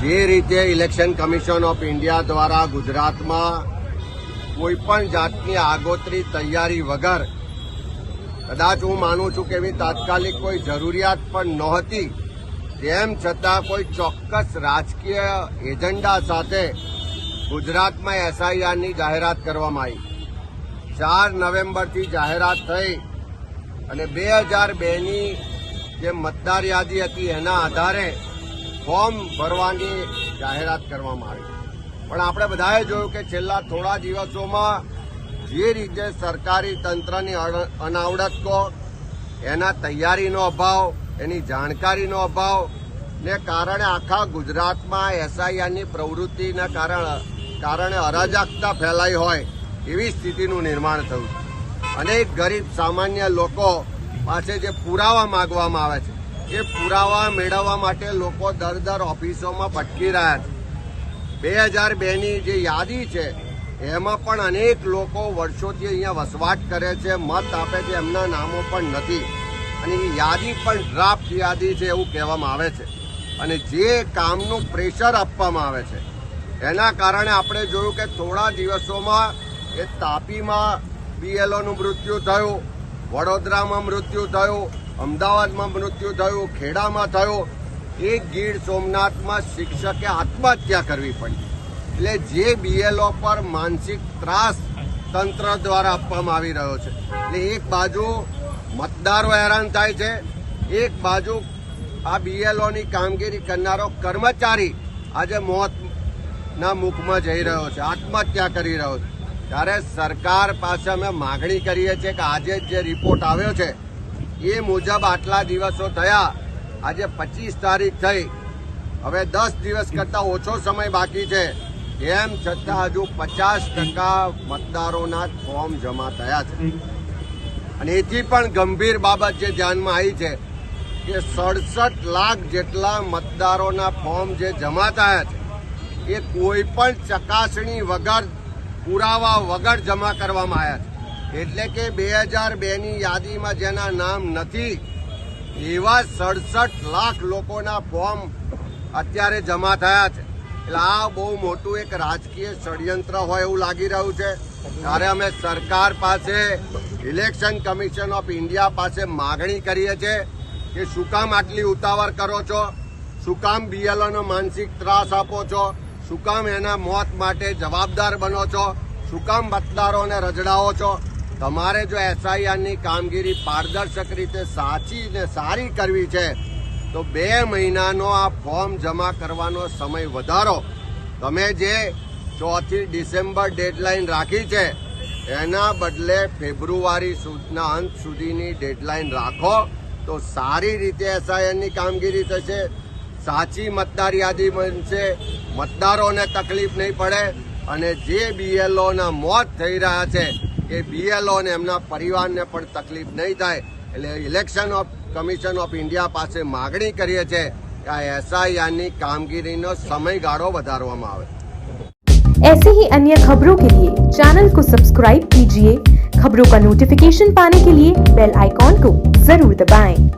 જે રીતે election commission of India દ્વારા ગુજરાતમાં કોઈપણ જાતની આગોતરી તૈયારી વગર, કદાચ હું માનું છું કે એવી તાત્કાલિક કોઈ જરૂરિયાત પણ નહોતી, તેમ છતાં કોઈ ચોક્કસ રાજકીય એજન્ડા સાથે ગુજરાતમાં એસઆઈઆરની જાહેરાત કરવામાં આવી. ચાર નવેમ્બરથી જાહેરાત થઈ અને બે હજાર બેની જે મતદાર યાદી હતી એના આધારે ફોર્મ ભરવાની જાહેરાત કરવામાં આવી. પણ આપણે બધાએ જોયું કે છેલ્લા થોડા દિવસોમાં જે રીતે સરકારી તંત્રની અનાવડત કહો એના તૈયારીનો અભાવ, એની જાણકારીનો અભાવ, ને કારણે આખા ગુજરાતમાં એસઆઈઆરની પ્રવૃત્તિના કારણે કારણે અરાજકતા ફેલાઈ હોય એવી સ્થિતિનું નિર્માણ થયું. અનેક ગરીબ સામાન્ય લોકો પાસે જે પુરાવા માગવામાં આવે છે એ પુરાવા મેળવવા માટે લોકો દર દર ઓફિસોમાં ભટકી રહ્યા છે. બે હજાર બેની જે યાદી છે, એમાં પણ અનેક લોકો વર્ષોથી અહીંયા વસવાટ કરે છે, મત આપે છે, એમના નામો પણ નથી. અને એ યાદી પણ ડ્રાફ્ટ યાદી છે એવું કહેવામાં આવે છે. અને જે કામનું પ્રેશર આપવામાં આવે છે, એના કારણે આપણે જોયું કે થોડા દિવસોમાં એ તાપીમાં બીએલઓનું મૃત્યુ થયું, વડોદરામાં મૃત્યુ થયું અમદાવાદમાં મૃત્યુ થયું, ખેડામાં થયું. એ ગીર સોમનાથમાં શિક્ષકે આત્મહત્યા કરવી પડી. એટલે જે બીએલઓ પર માનસિક ત્રાસ તંત્ર દ્વારા આપવામાં આવી રહ્યો છે. એટલે એક બાજુ મતદારો હેરાન થાય છે, એક બાજુ આ બીએલઓની કામગીરી કરનારો કર્મચારી આજે મોતના મુખમાં જઈ રહ્યો છે, આત્મહત્યા કરી રહ્યો છે. ત્યારે સરકાર પાસે અમે માગણી કરીએ છીએ કે આજે જે રિપોર્ટ આવ્યો છે એ મુજબ આટલા દિવસો થયા. આજે પચીસ તારીખ થઈ. હવે દસ દિવસ કરતા ઓછો સમય બાકી છે. એમ છતાં હજુ પચાસ ટકા મતદારોના ફોર્મ જમા થયા છે. અને એથી પણ ગંભીર બાબત જે ધ્યાનમાં આવી છે કે સડસઠ લાખ જેટલા મતદારોના ફોર્મ જે જમા થયા છે, એ કોઈ પણ ચકાસણી વગર પુરાવા વગર જમા કરવામાં આવ્યા છે. એટલે કે બે હજાર બેની યાદીમાં જેના નામ નથી, એવા સડસઠ લાખ લોકોના ફોર્મ અત્યારે જમા થયા છે. એટલે આ બહુ મોટું એક રાજકીય ષડયંત્ર હોય એવું લાગી રહ્યું છે. ત્યારે અમે સરકાર પાસે, ઇલેક્શન કમિશન ઓફ ઇન્ડિયા પાસે માગણી કરીએ છીએ કે શું કામ આટલી ઉતાવળ કરો છો? શું કામ બીએલઓનો માનસિક ત્રાસ આપો છો? શું કામ એના મોત માટે જવાબદાર બનો છો? શું કામ મતદારોને રજડાવો છો? તમારે જો એસઆઈઆરની કામગીરી પારદર્શક રીતે સાચી ને સારી કરવી છે, તો બે મહિનાનો આ ફોર્મ જમા કરવાનો સમય વધારો. તમે જે ચોથી ડિસેમ્બર ડેડલાઇન રાખી છે, એના બદલે ફેબ્રુઆરી સુધીના અંત સુધીની ડેડલાઇન રાખો, તો સારી રીતે એસઆઈઆરની કામગીરી થશે. સાચી મતદાર યાદી બનશે. મતદારોને તકલીફ નહીં પડે. અને જે બીએલઓના મોત થઈ રહ્યા છે એ બીએલઓ અને એમના પરિવારને પણ તકલીફ નહીં થાય એટલે election of commission of India પાસે માગણી કરીએ છીએ કે આ એસઆઈઆરની કામગીરીનો સમયગાળો વધારવામાં આવે ऐसे ही अन्य खबरों के लिए चैनल को सब्सक्राइब कीजिए खबरों का नोटिफिकेशन पाने के लिए बेल आइकॉन को जरूर दबाएं।